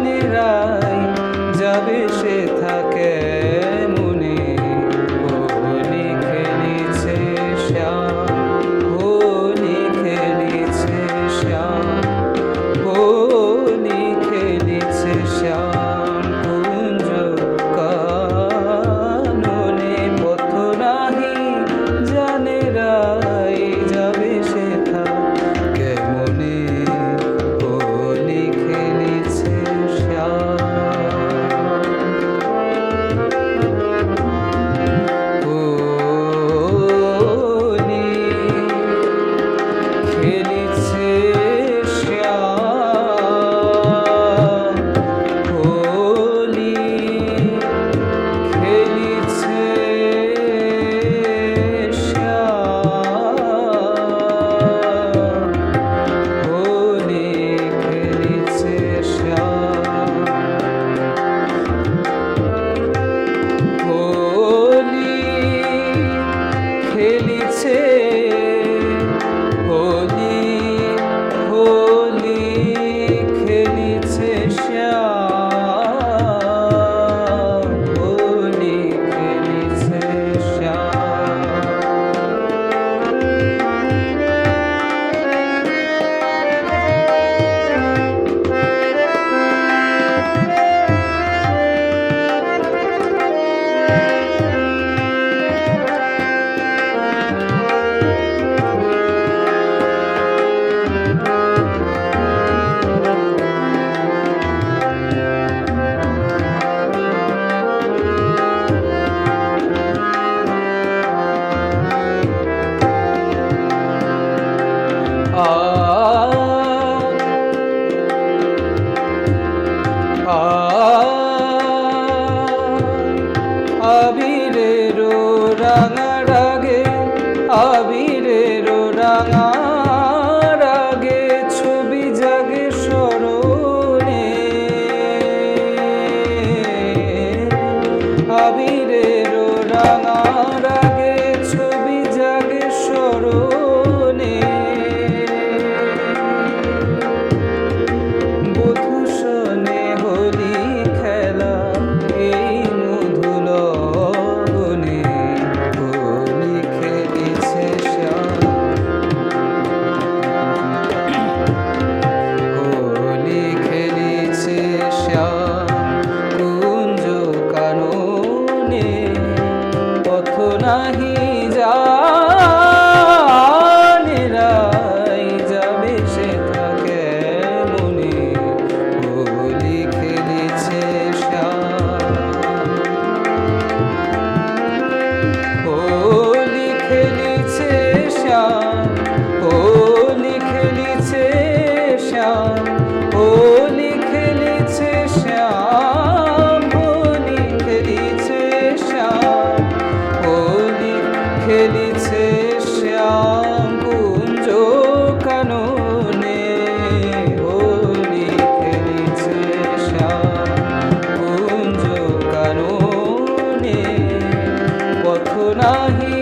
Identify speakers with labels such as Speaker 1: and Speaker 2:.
Speaker 1: প্রাণেরাই যাবে সে থাকে আবিরের রাঙা नहीं